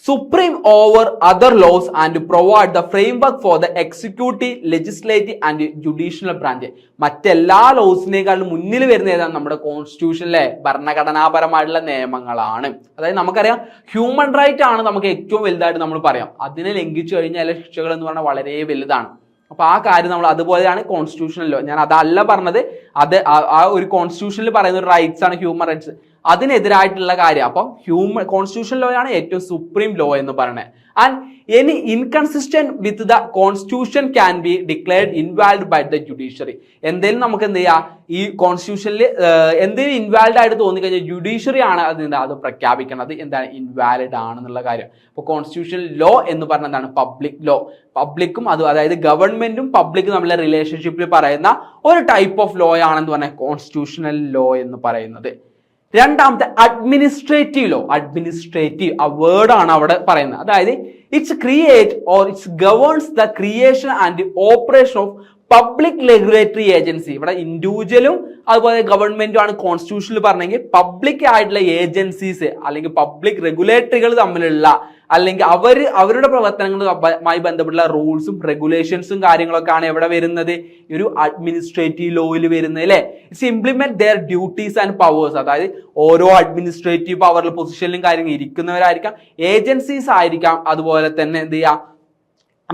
supreme over other laws and provide the framework for the executive legislative and judicial branch മറ്റെല്ലാ ലോസിനേക്കാളും മുന്നിൽ വരുന്ന ഏതാണ്? നമ്മുടെ കോൺസ്റ്റിറ്റ്യൂഷനിലെ ഭരണഘടനാപരമായിട്ടുള്ള നിയമങ്ങളാണ്. അതായത് നമുക്കറിയാം ഹ്യൂമൻ റൈറ്റ് ആണ് നമുക്ക് ഏറ്റവും വലുതായിട്ട് നമ്മൾ പറയാം. അതിനെ ലംഘിച്ചു കഴിഞ്ഞാൽ ശിക്ഷകൾ എന്ന് പറഞ്ഞാൽ വളരെ വലുതാണ്. അപ്പൊ ആ കാര്യം നമ്മൾ അതുപോലെയാണ് കോൺസ്റ്റിറ്റ്യൂഷൻ ലോ ഞാൻ അതല്ല പറഞ്ഞത്. അത് ആ ഒരു കോൺസ്റ്റിറ്റ്യൂഷനിൽ പറയുന്ന ഒരു റൈറ്റ്സ് ആണ് ഹ്യൂമൻ റൈറ്റ്സ് അതിനെതിരായിട്ടുള്ള കാര്യം. അപ്പം ഹ്യൂമൻ കോൺസ്റ്റിറ്റ്യൂഷൻ ലോ ആണ് ഏറ്റവും സുപ്രീം ലോ എന്ന് പറയുന്നത്. And any inconsistent with the constitution can be declared invalid by the judiciary എന്തെങ്കിലും നമുക്ക് എന്ത് ചെയ്യാം? ഈ കോൺസ്റ്റിറ്റ്യൂഷനിൽ എന്തെങ്കിലും ഇൻവാലിഡ് ആയിട്ട് തോന്നിക്കഴിഞ്ഞാൽ ജുഡീഷ്യറി ആണ് അത് അത് പ്രഖ്യാപിക്കുന്നത് എന്താണ്? ഇൻവാലിഡ് ആണെന്നുള്ള കാര്യം. അപ്പോൾ കോൺസ്റ്റിറ്റ്യൂഷൻ ലോ എന്ന് പറഞ്ഞ എന്താണ് പബ്ലിക് ലോ പബ്ലിക്കും അത് അതായത് ഗവൺമെന്റും പബ്ലിക്കും തമ്മിലെ റിലേഷൻഷിപ്പിൽ പറയുന്ന ഒരു ടൈപ്പ് ഓഫ് ലോ ആണെന്ന് പറഞ്ഞാൽ കോൺസ്റ്റിറ്റ്യൂഷണൽ ലോ എന്ന് പറയുന്നത്. രണ്ടാമത്തെ അഡ്മിനിസ്ട്രേറ്റീവ് ലോ അഡ്മിനിസ്ട്രേറ്റീവ് ആ വേർഡ് ആണ് അവിടെ പറയുന്നത്. അതായത് it's create or it's governs the creation and operation of public regulatory agency ഇവിടെ ഇൻഡിവിജ്വലും അതുപോലെ ഗവൺമെന്റും ആണ് കോൺസ്റ്റിറ്റ്യൂഷനിൽ പറഞ്ഞെങ്കിൽ പബ്ലിക് ആയിട്ടുള്ള ഏജൻസീസ് അല്ലെങ്കിൽ പബ്ലിക് റെഗുലേറ്ററികൾ തമ്മിലുള്ള അല്ലെങ്കിൽ അവർ അവരുടെ പ്രവർത്തനങ്ങളുമായി ബന്ധപ്പെട്ട റൂൾസും റെഗുലേഷൻസും കാര്യങ്ങളൊക്കെ ആണ് എവിടെ വരുന്നത്? ഒരു അഡ്മിനിസ്ട്രേറ്റീവ് ലോയിൽ വരുന്നത് അല്ലേ? It's implement their duties and powers അതായത് ഓരോ അഡ്മിനിസ്ട്രേറ്റീവ് പവറിൽ പൊസിഷനിലും കാര്യങ്ങൾ ഇരിക്കുന്നവരായിരിക്കാം. ഏജൻസീസ് ആയിരിക്കാം. അതുപോലെ തന്നെ എന്ത് ചെയ്യാം?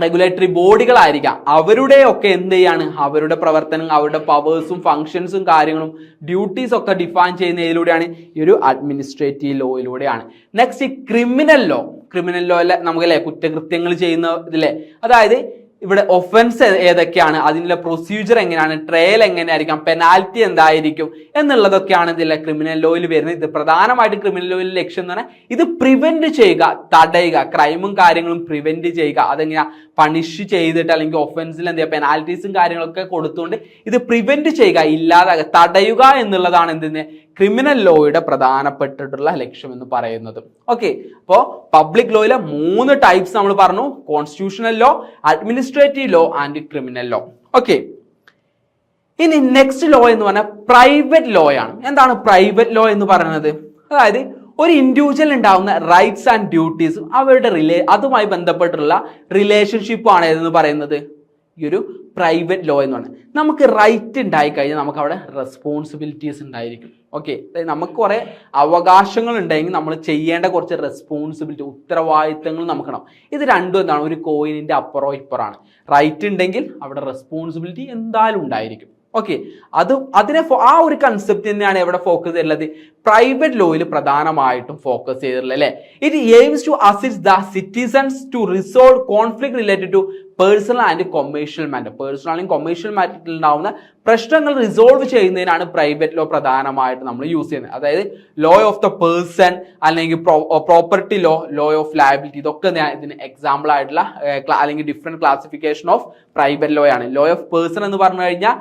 റെഗുലേറ്ററി ബോഡികളായിരിക്കാം. അവരുടെ ഒക്കെ എന്ത് ചെയ്യാണ്? അവരുടെ പ്രവർത്തനങ്ങൾ അവരുടെ പവേഴ്സും ഫങ്ഷൻസും കാര്യങ്ങളും ഡ്യൂട്ടീസ് ഒക്കെ ഡിഫൈൻ ചെയ്യുന്നതിലൂടെയാണ് ഈ ഒരു administrative ലോയിലൂടെയാണ് next criminal law criminal law അല്ലെ നമുക്കല്ലേ കുറ്റകൃത്യങ്ങൾ ചെയ്യുന്ന ഇതിലെ അതായത് ഇവിടെ ഒഫൻസ് ഏതൊക്കെയാണ്? അതിനുള്ള പ്രൊസീജിയർ എങ്ങനെയാണ്? ട്രയൽ എങ്ങനെയായിരിക്കാം? പെനാൽറ്റി എന്തായിരിക്കും? എന്നുള്ളതൊക്കെയാണ് ഇതിലെ ക്രിമിനൽ ലോയിൽ വരുന്നത്. ഇത് പ്രധാനമായിട്ട് ക്രിമിനൽ ലോയിൽ ലക്ഷ്യം എന്ന് പറഞ്ഞാൽ ഇത് പ്രിവെന്റ് ചെയ്യുക തടയുക ക്രൈമും കാര്യങ്ങളും പ്രിവെന്റ് ചെയ്യുക. അതെങ്ങനെയാ? പണിഷ് ചെയ്തിട്ട് അല്ലെങ്കിൽ ഒഫൻസിൽ എന്ത് ചെയ്യുക പെനാൽറ്റീസും കാര്യങ്ങളൊക്കെ കൊടുത്തുകൊണ്ട് ഇത് പ്രിവെന്റ് ചെയ്യുക ഇല്ലാതാകുക തടയുക എന്നുള്ളതാണ് എന്തിന് ക്രിമിനൽ ലോയുടെ പ്രധാനപ്പെട്ടിട്ടുള്ള ലക്ഷ്യം എന്ന് പറയുന്നത് ഓക്കെ അപ്പോൾ പബ്ലിക് ലോയിലെ മൂന്ന് ടൈപ്സ് നമ്മൾ പറഞ്ഞു. Constitutional law administrative law and criminal law okay ഇനി നെക്സ്റ്റ് ലോ എന്ന് പറഞ്ഞാൽ പ്രൈവറ്റ് ലോ ആണ്. എന്താണ് പ്രൈവറ്റ് ലോ എന്ന് പറയുന്നത്? അതായത് ഒരു ഇൻഡിവിജ്വൽ ഉണ്ടാവുന്ന റൈറ്റ്സ് ആൻഡ് ഡ്യൂട്ടീസും അവരുടെ റിലേ അതുമായി ബന്ധപ്പെട്ടുള്ള റിലേഷൻഷിപ്പ് ആണ് ഏതെന്ന് പറയുന്നത്? ഈ ഒരു പ്രൈവറ്റ് ലോ എന്നാണ് നമുക്ക് റൈറ്റ് ഉണ്ടായി കഴിഞ്ഞാൽ നമുക്ക് അവിടെ റെസ്പോൺസിബിലിറ്റീസ് ഉണ്ടായിരിക്കും ഓക്കെ നമുക്ക് കുറെ അവകാശങ്ങൾ ഉണ്ടെങ്കിൽ നമ്മൾ ചെയ്യേണ്ട കുറച്ച് റെസ്പോൺസിബിലിറ്റി ഉത്തരവാദിത്തങ്ങൾ നമുക്കണം ഇത് രണ്ടും എന്താണ്? ഒരു കോയിനിന്റെ അപ്പുറോ ഇപ്പുറമാണ്. റൈറ്റ് ഉണ്ടെങ്കിൽ അവിടെ റെസ്പോൺസിബിലിറ്റി എന്തായാലും ഉണ്ടായിരിക്കും. ഓക്കെ അത് അതിനെ ആ ഒരു കൺസെപ്റ്റ് തന്നെയാണ് എവിടെ ഫോക്കസ് ചെയ്തിട്ടുള്ളത്. പ്രൈവറ്റ് ലോയിൽ പ്രധാനമായിട്ടും ഫോക്കസ് ചെയ്തിട്ടുള്ളത് അല്ലേ? It aims to assist the citizens to resolve conflict related to personal and commercial matter personal and commercial മാറ്ററിൽ ഉണ്ടാവുന്ന പ്രശ്നങ്ങൾ റിസോൾവ് ചെയ്യുന്നതിനാണ് പ്രൈവറ്റ് ലോ പ്രധാനമായിട്ട് നമ്മൾ യൂസ് ചെയ്യുന്നത്. അതായത് ലോ ഓഫ് ദ പേഴ്സൺ അല്ലെങ്കിൽ property law law of liability ഇതൊക്കെ ഞാൻ ഇതിന് എക്സാമ്പിൾ ആയിട്ടുള്ള അല്ലെങ്കിൽ different classification of private law ആണ്. ലോ ഓഫ് പേഴ്സൺ എന്ന് പറഞ്ഞു കഴിഞ്ഞാൽ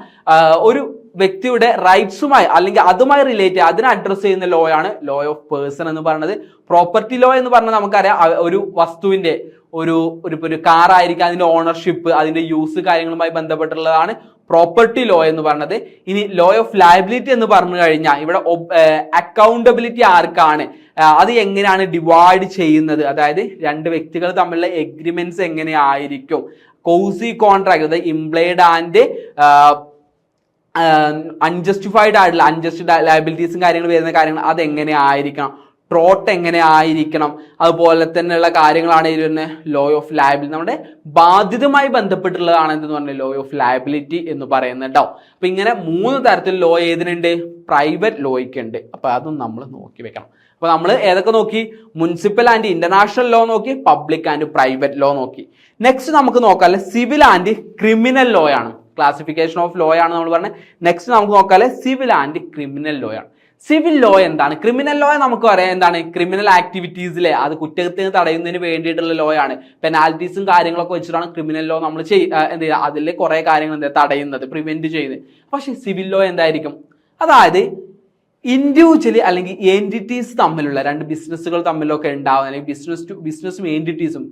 ഒരു വ്യക്തിയുടെ റൈറ്റ്സുമായി അല്ലെങ്കിൽ അതുമായി റിലേറ്റ് അതിനെ അഡ്രസ്സ് ചെയ്യുന്ന ലോ ആണ് ലോ ഓഫ് പേഴ്സൺ എന്ന് പറയുന്നത്. പ്രോപ്പർട്ടി ലോ എന്ന് പറഞ്ഞാൽ നമുക്കറിയാം ഒരു വസ്തുവിന്റെ ഒരു ഒരു ഒരു കാറായിരിക്കാം അതിന്റെ ഓണർഷിപ്പ് അതിന്റെ യൂസ് കാര്യങ്ങളുമായി ബന്ധപ്പെട്ടുള്ളതാണ് പ്രോപ്പർട്ടി ലോ എന്ന് പറഞ്ഞത്. ഇനി ലോ ഓഫ് ലയബിലിറ്റി എന്ന് പറഞ്ഞു കഴിഞ്ഞാൽ ഇവിടെ അക്കൗണ്ടബിലിറ്റി ആർക്കാണ്? അത് എങ്ങനെയാണ് ഡിവൈഡ് ചെയ്യുന്നത്? അതായത് രണ്ട് വ്യക്തികൾ തമ്മിലുള്ള എഗ്രിമെന്റ്സ് എങ്ങനെയായിരിക്കും? കോസി കോൺട്രാക്ട് അതായത് ഇംപ്ലൈഡ് ആൻഡ് അൺജസ്റ്റിഫൈഡ് ആയിട്ടുള്ള അൺജസ്റ്റിഡ് ലയബിലിറ്റീസും കാര്യങ്ങൾ വരുന്ന കാര്യങ്ങൾ അത് എങ്ങനെ ആയിരിക്കണം ട്രോട്ട് എങ്ങനെ ആയിരിക്കണം? അതുപോലെ തന്നെയുള്ള കാര്യങ്ങളാണ് ഇതിന് ലോ ഓഫ് ലയബിലിറ്റി നമ്മുടെ ബാധ്യതമായി ബന്ധപ്പെട്ടുള്ളതാണ് എന്തെന്ന് പറഞ്ഞാൽ ലോ ഓഫ് ലയബിലിറ്റി എന്ന് പറയുന്നുണ്ടോ അപ്പൊ ഇങ്ങനെ മൂന്ന് തരത്തിൽ ലോ ഏതിനുണ്ട്? പ്രൈവറ്റ് ലോയ്ക്ക് ഉണ്ട്. അപ്പൊ അതും നമ്മൾ നോക്കി വെക്കണം. അപ്പൊ നമ്മൾ ഏതൊക്കെ നോക്കി? മുനിസിപ്പൽ ആൻഡ് ഇന്റർനാഷണൽ ലോ നോക്കി പബ്ലിക് ആൻഡ് പ്രൈവറ്റ് ലോ നോക്കി. നെക്സ്റ്റ് നമുക്ക് നോക്കാം സിവിൽ ആൻഡ് ക്രിമിനൽ ലോ ആണ്. ക്ലാസിഫിക്കേഷൻ ഓഫ് ലോ ആണ് നമ്മൾ പറഞ്ഞത്. നെക്സ്റ്റ് നമുക്ക് നോക്കാം സിവിൽ ആൻഡ് ക്രിമിനൽ ലോ ആണ്. സിവിൽ ലോ എന്താണ്? ക്രിമിനൽ ലോ നമുക്ക് പറയാം എന്താണ്? ക്രിമിനൽ ആക്ടിവിറ്റീസിലെ അത് കുറ്റകൃത്യങ്ങൾ തടയുന്നതിന് വേണ്ടിയിട്ടുള്ള ലോ ആണ്. പെനാൽറ്റീസും കാര്യങ്ങളൊക്കെ വെച്ചിട്ടാണ് ക്രിമിനൽ ലോ നമ്മൾ ചെയ് എന്ത് ചെയ്യുക അതിൽ കുറേ കാര്യങ്ങൾ എന്താ തടയുന്നത് പ്രിവെന്റ് ചെയ്യുന്നത്. പക്ഷേ സിവിൽ ലോ എന്തായിരിക്കും? അതായത് ഇൻഡിവിജ്വലി അല്ലെങ്കിൽ എന്റിറ്റീസ് തമ്മിലുള്ള രണ്ട് ബിസിനസ്സുകൾ തമ്മിലൊക്കെ ഉണ്ടാവുന്ന അല്ലെങ്കിൽ ബിസിനസ് ടു ബിസിനസ്സും എന്റിറ്റീസും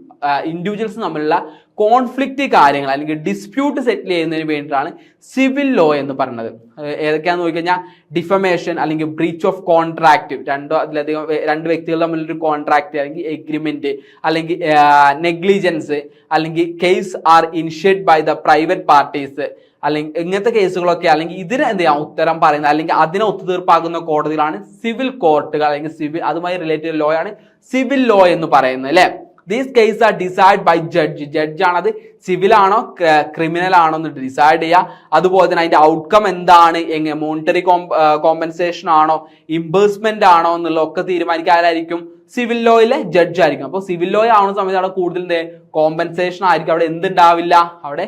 ഇൻഡിവിജ്വൽസും തമ്മിലുള്ള കോൺഫ്ലിക്റ്റ് കാര്യങ്ങൾ അല്ലെങ്കിൽ ഡിസ്പ്യൂട്ട് സെറ്റിൽ ചെയ്യുന്നതിന് വേണ്ടിയിട്ടാണ് സിവിൽ ലോ എന്ന് പറയുന്നത്. ഏതൊക്കെയാണെന്ന് നോക്കിക്കഴിഞ്ഞാൽ ഡിഫമേഷൻ അല്ലെങ്കിൽ ബ്രീച്ച് ഓഫ് കോൺട്രാക്റ്റ് രണ്ടോ അതിലധികം രണ്ട് വ്യക്തികൾ തമ്മിലൊരു കോൺട്രാക്റ്റ് അല്ലെങ്കിൽ എഗ്രിമെന്റ് അല്ലെങ്കിൽ നെഗ്ലിജൻസ് അല്ലെങ്കിൽ case are initiate by the private parties അല്ലെങ്കിൽ ഇങ്ങനത്തെ കേസുകളൊക്കെ അല്ലെങ്കിൽ ഇതിന് എന്ത് ചെയ്യാം ഉത്തരം പറയുന്നത്? അല്ലെങ്കിൽ അതിനെ ഒത്തുതീർപ്പാകുന്ന കോടതികളാണ് സിവിൽ കോർട്ടുകൾ അല്ലെങ്കിൽ സിവിൽ അതുമായി റിലേറ്റഡ് ലോ ആണ് സിവിൽ ലോ എന്ന് പറയുന്നത് അല്ലെ? These case are decide by judge judge ആണത് സിവിൽ ആണോ ക്രിമിനൽ ആണോ എന്ന് ഡിസൈഡ് ചെയ്യുക. അതുപോലെ തന്നെ അതിന്റെ ഔട്ട്കം എന്താണ്? എങ്ങനെ മോണിറ്ററി കോമ്പൻസേഷൻ ആണോ? ഇമ്പേഴ്സ്മെന്റ് ആണോ എന്നുള്ള ഒക്കെ തീരുമാനിക്കുക. ആരായിരിക്കും? സിവിൽ ലോയിലെ ജഡ്ജ് ആയിരിക്കും. അപ്പോൾ സിവിൽ ലോ ആവുന്ന സമയത്ത് അവിടെ കൂടുതൽ കോമ്പൻസേഷൻ ആയിരിക്കും. അവിടെ എന്തുണ്ടാവില്ല? അവിടെ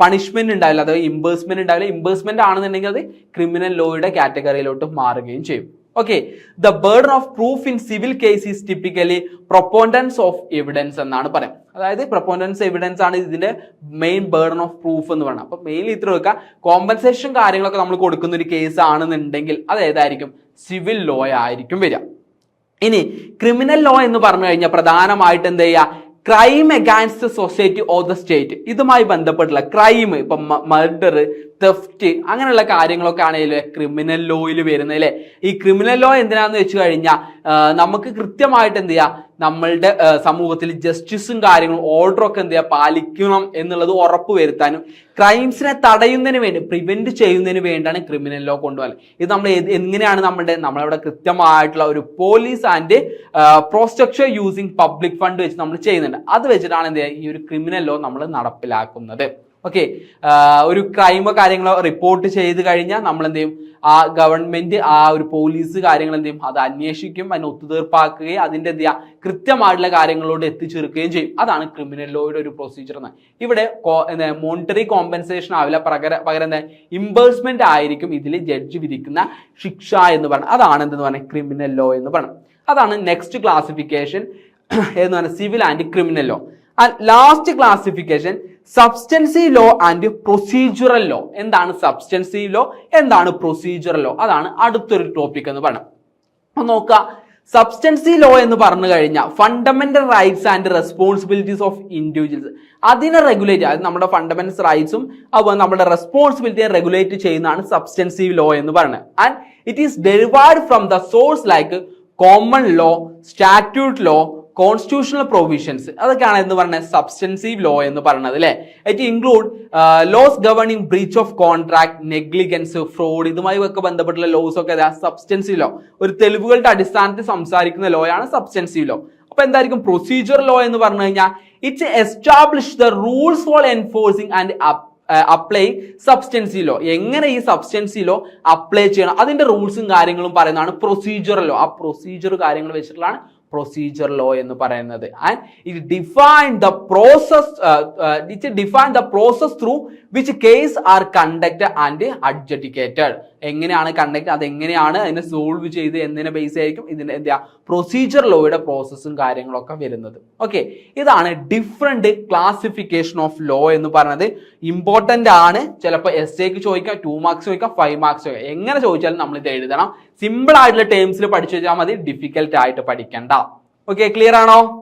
പണിഷ്മെന്റ് ഉണ്ടാവില്ല. അതായത് ഇമ്പേഴ്സ്മെന്റ് ഉണ്ടാവില്ല. ഇമ്പേഴ്സ്മെന്റ് ആണെന്നുണ്ടെങ്കിൽ അത് ക്രിമിനൽ ലോയുടെ കാറ്റഗറിയിലോട്ട് മാറുകയും ചെയ്യും. Okay the burden of proof in civil case is typically preponderance of evidence എന്നാണ് പറയാം അതായത് പ്രൊപ്പോണ്ടൻസ് എവിഡൻസ് ആണ് ഇതിന്റെ മെയിൻ ബേർഡൻ ഓഫ് പ്രൂഫ് എന്ന് പറയുന്നത്. അപ്പൊ മെയിൻലി ഇത്ര വെക്കുക. കോമ്പൻസേഷൻ കാര്യങ്ങളൊക്കെ നമ്മൾ കൊടുക്കുന്ന ഒരു കേസ് ആണെന്നുണ്ടെങ്കിൽ അത് ഏതായിരിക്കും? സിവിൽ ലോ ആയിരിക്കും വരിക. ഇനി ക്രിമിനൽ ലോ എന്ന് പറഞ്ഞു കഴിഞ്ഞാൽ പ്രധാനമായിട്ട് എന്ത് ചെയ്യുക? Crime against society of the state ഇതുമായി ബന്ധപ്പെട്ടുള്ള ക്രൈം ഇപ്പൊ മർഡർ തെഫ്റ്റ് അങ്ങനെയുള്ള കാര്യങ്ങളൊക്കെ ആണെങ്കിൽ ക്രിമിനൽ ലോയിൽ വരുന്നത് അല്ലേ? ഈ ക്രിമിനൽ ലോ എന്തിനാന്ന് വെച്ച് കഴിഞ്ഞാൽ നമുക്ക് കൃത്യമായിട്ട് എന്ത് ചെയ്യാം? നമ്മളുടെ സമൂഹത്തിൽ ജസ്റ്റിസും കാര്യങ്ങളും ഓർഡറൊക്കെ എന്ത് ചെയ്യുക പാലിക്കണം എന്നുള്ളത് ഉറപ്പ് വരുത്താനും ക്രൈംസിനെ തടയുന്നതിന് വേണ്ടി പ്രിവെന്റ് ചെയ്യുന്നതിന് വേണ്ടിയാണ് ക്രിമിനൽ ലോ കൊണ്ടുപോകുന്നത് ഇത് നമ്മൾ എങ്ങനെയാണ് നമ്മുടെ നമ്മളവിടെ കൃത്യമായിട്ടുള്ള ഒരു പോലീസ് ആൻഡ് പ്രോസ്ട്രക്ചർ യൂസിങ് പബ്ലിക് ഫണ്ട് വെച്ച് നമ്മൾ ചെയ്യുന്നുണ്ട്. അത് വെച്ചിട്ടാണ് എന്ത് ഈ ഒരു ക്രിമിനൽ ലോ നമ്മൾ നടപ്പിലാക്കുന്നത്. ഓക്കെ ഒരു ക്രൈമോ കാര്യങ്ങളോ റിപ്പോർട്ട് ചെയ്ത് കഴിഞ്ഞാൽ നമ്മൾ എന്ത് ചെയ്യും? ആ ഗവൺമെന്റ് ആ ഒരു പോലീസ് കാര്യങ്ങൾ എന്ത് ചെയ്യും? അത് അന്വേഷിക്കും അതിനെ ഒത്തുതീർപ്പാക്കുകയും അതിന്റെ എന്ത് ചെയ്യുക? കൃത്യമായിട്ടുള്ള കാര്യങ്ങളോട് എത്തിച്ചേർക്കുകയും ചെയ്യും. അതാണ് ക്രിമിനൽ ലോയുടെ ഒരു പ്രൊസീജിയർ എന്ന്. ഇവിടെ മോണിറ്ററി കോമ്പൻസേഷൻ ആവില്ല. പകരം പകരം എന്താ ഇമ്പേഴ്സ്മെന്റ് ആയിരിക്കും ഇതിൽ ജഡ്ജ് വിധിക്കുന്ന ശിക്ഷ എന്ന് പറയുന്നത് അതാണ് എന്തെന്ന് പറയുന്നത് ക്രിമിനൽ ലോ എന്ന് പറയുന്നത് അതാണ് നെക്സ്റ്റ് ക്ലാസിഫിക്കേഷൻ എന്ന് പറഞ്ഞാൽ civil and criminal law last classification substantive law and procedural law എന്താണ് സബ്സ്റ്റൻസി ലോ എന്താണ് പ്രൊസീജറൽ ലോ അതാണ് അടുത്തൊരു ടോപ്പിക് എന്ന് പറയുന്നത് അപ്പൊ നോക്കുക സബ്സ്റ്റൻസി ലോ എന്ന് പറഞ്ഞു കഴിഞ്ഞാൽ fundamental rights and responsibilities of individuals അതിനെ റെഗുലേറ്റ് അത് നമ്മുടെ ഫണ്ടമെന്റൽ റൈറ്റ്സും അതുപോലെ നമ്മുടെ റെസ്പോൺസിബിലിറ്റിയെ റെഗുലേറ്റ് ചെയ്യുന്നതാണ് സബ്സ്റ്റൻസീവ് ലോ എന്ന് പറയുന്നത് and it is derived from the source like common law statute law constitutional provisions അതൊക്കെയാണ് എന്ന് പറഞ്ഞ സബ്സ്റ്റൻസീവ് ലോ എന്ന് പറയുന്നത് അല്ലേ? It include laws governing breach of contract negligence fraud ഇതുമായി ഒക്കെ ബന്ധപ്പെട്ടുള്ള ലോസ് ഒക്കെ സബ്സ്റ്റൻസീവ് ലോ ഒരു തെളിവുകളുടെ അടിസ്ഥാനത്തിൽ സംസാരിക്കുന്ന ലോയാണ് സബ്സ്റ്റൻസീവ് ലോ അപ്പൊ എന്തായിരിക്കും? പ്രൊസീജിയർ ലോ എന്ന് പറഞ്ഞു കഴിഞ്ഞാൽ it's establish the rules for enforcing and apply substantive law എങ്ങനെ ഈ സബ്സ്റ്റൻസി ലോ അപ്ലൈ ചെയ്യണം? അതിന്റെ റൂൾസും കാര്യങ്ങളും പറയുന്നതാണ് പ്രൊസീജിയർ ലോ ആ പ്രൊസീജിയർ കാര്യങ്ങൾ വെച്ചിട്ടുള്ളതാണ് പ്രൊസീജിയർ ലോ എന്ന് പറയുന്നത്. And it define the process it define the process through which case are conduct and adjudicated എങ്ങനെയാണ് കണ്ടക്ട് അത് എങ്ങനെയാണ് അതിനെ സോൾവ് ചെയ്ത് എന്നതിനെ ബേസ് ആയിരിക്കും ഇതിന്റെ എന്താ പ്രൊസീജിയർ ലോയുടെ പ്രോസസ്സും കാര്യങ്ങളൊക്കെ വരുന്നത്. ഓക്കെ ഇതാണ് ഡിഫറെന്റ് ക്ലാസിഫിക്കേഷൻ ഓഫ് ലോ എന്ന് പറയുന്നത്. ഇമ്പോർട്ടന്റ് ആണ്. ചിലപ്പോൾ എസ് എക്ക് ചോദിക്കാം ടു മാർക്സ് ചോദിക്കാം ഫൈവ് മാർക്സ് ചോദിക്കാം. എങ്ങനെ ചോദിച്ചാലും നമ്മൾ ഇത് എഴുതണം. സിമ്പിൾ ആയിട്ടുള്ള ടേംസിൽ പഠിച്ചു വെച്ചാൽ മതി ഡിഫിക്കൽട്ട് ആയിട്ട് പഠിക്കണ്ട. ഓക്കെ ക്ലിയർ ആണോ?